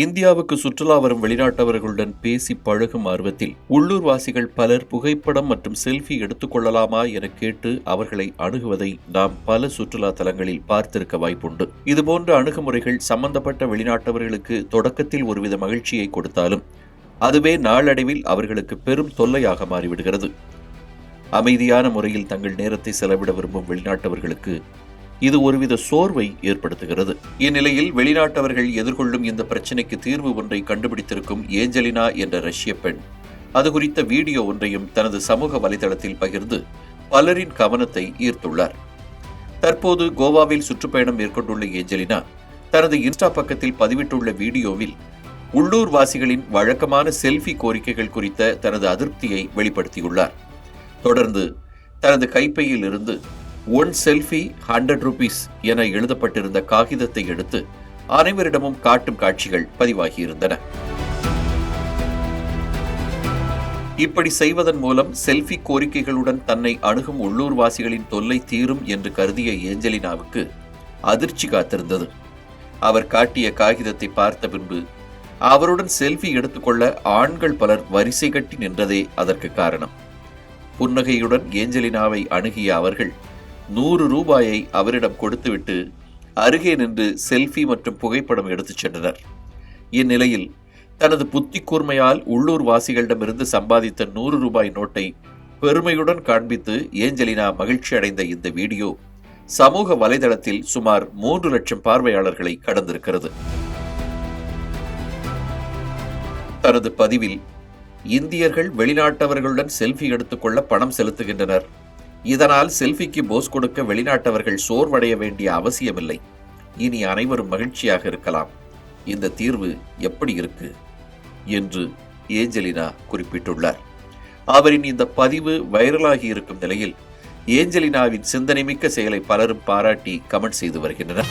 இந்தியாவுக்கு சுற்றுலா வரும் வெளிநாட்டவர்களுடன் பேசி பழகும் ஆர்வத்தில் உள்ளூர்வாசிகள் பலர் புகைப்படம் மற்றும் செல்ஃபி எடுத்துக்கொள்ளலாமா என கேட்டு அவர்களை அணுகுவதை நாம் பல சுற்றுலா தலங்களில் பார்த்திருக்க வாய்ப்புண்டு. இதுபோன்ற அணுகுமுறைகள் சம்பந்தப்பட்ட வெளிநாட்டவர்களுக்கு தொடக்கத்தில் ஒருவித மகிழ்ச்சியை கொடுத்தாலும் அதுவே நாளடைவில் அவர்களுக்கு பெரும் தொல்லையாக மாறிவிடுகிறது. அமைதியான முறையில் தங்கள் நேரத்தை செலவிட விரும்பும் வெளிநாட்டவர்களுக்கு இது ஒருவித சோர்வை ஏற்படுத்துகிறது. இந்நிலையில் வெளிநாட்டவர்கள் எதிர்கொள்ளும் இந்த பிரச்சினைக்கு தீர்வு ஒன்றை கண்டுபிடித்திருக்கும் ஏஞ்சலினா என்ற ரஷ்ய பெண் அது குறித்த வீடியோ ஒன்றையும் தனது சமூக வலைதளத்தில் பகிர்ந்து பலரின் கவனத்தை ஈர்த்துள்ளார். தற்போது கோவாவில் சுற்றுப்பயணம் மேற்கொண்டுள்ள ஏஞ்சலினா தனது இன்ஸ்டா பக்கத்தில் பதிவிட்டுள்ள வீடியோவில் உள்ளூர் வாசிகளின் வழக்கமான செல்ஃபி கோரிக்கைகள் குறித்த தனது அதிருப்தியை வெளிப்படுத்தியுள்ளார். தொடர்ந்து தனது கைப்பையில் இருந்து ஒன் செல்ஃபி ஹண்ட்ரட் ருபீஸ் என எழுதப்பட்டிருந்த காகிதத்தை எடுத்து அனைவரிடமும் காட்டும் காட்சிகள் பதிவாகியிருந்தன. இப்படி செய்வதன் மூலம் செல்ஃபி கோரிக்கைகளுடன் தன்னை அணுகும் உள்ளூர்வாசிகளின் தொல்லை தீரும் என்று கருதிய ஏஞ்சலினாவுக்கு அதிர்ச்சி காத்திருந்தது. அவர் காட்டிய காகிதத்தை பார்த்த பின்பு அவருடன் செல்ஃபி எடுத்துக்கொள்ள ஆண்கள் பலர் வரிசை கட்டி நின்றதே அதற்கு காரணம். புன்னகையுடன் ஏஞ்சலினாவை அணுகிய அவர்கள் நூறு ரூபாயை அவரிடம் கொடுத்துவிட்டு அருகே நின்று செல்ஃபி மற்றும் புகைப்படம் எடுத்துச் சென்றனர். இந்நிலையில் தனது புத்தி கூர்மையால் உள்ளூர் வாசிகளிடமிருந்து சம்பாதித்த நூறு ரூபாய் நோட்டை பெருமையுடன் காண்பித்து ஏஞ்சலினா மகிழ்ச்சி அடைந்த இந்த வீடியோ சமூக வலைதளத்தில் சுமார் மூன்று லட்சம் பார்வையாளர்களை கடந்திருக்கிறது. தனது பதிவில் இந்தியர்கள் வெளிநாட்டவர்களுடன் செல்ஃபி எடுத்துக்கொள்ள பணம் செலுத்துகின்றனர். இதனால் செல்ஃபிக்கு போஸ் கொடுக்க வெளிநாட்டவர்கள் சோர்வடைய வேண்டிய அவசியமில்லை. இனி அனைவரும் மகிழ்ச்சியாக இருக்கலாம். இந்த தீர்வு எப்படி இருக்கு? என்று ஏஞ்சலினா குறிப்பிட்டுள்ளார். அவரின் இந்த பதிவு வைரலாகி இருக்கும் நிலையில் ஏஞ்சலினாவின் சிந்தனைமிக்க செயலை பலரும் பாராட்டி கமெண்ட் செய்து வருகின்றனர்.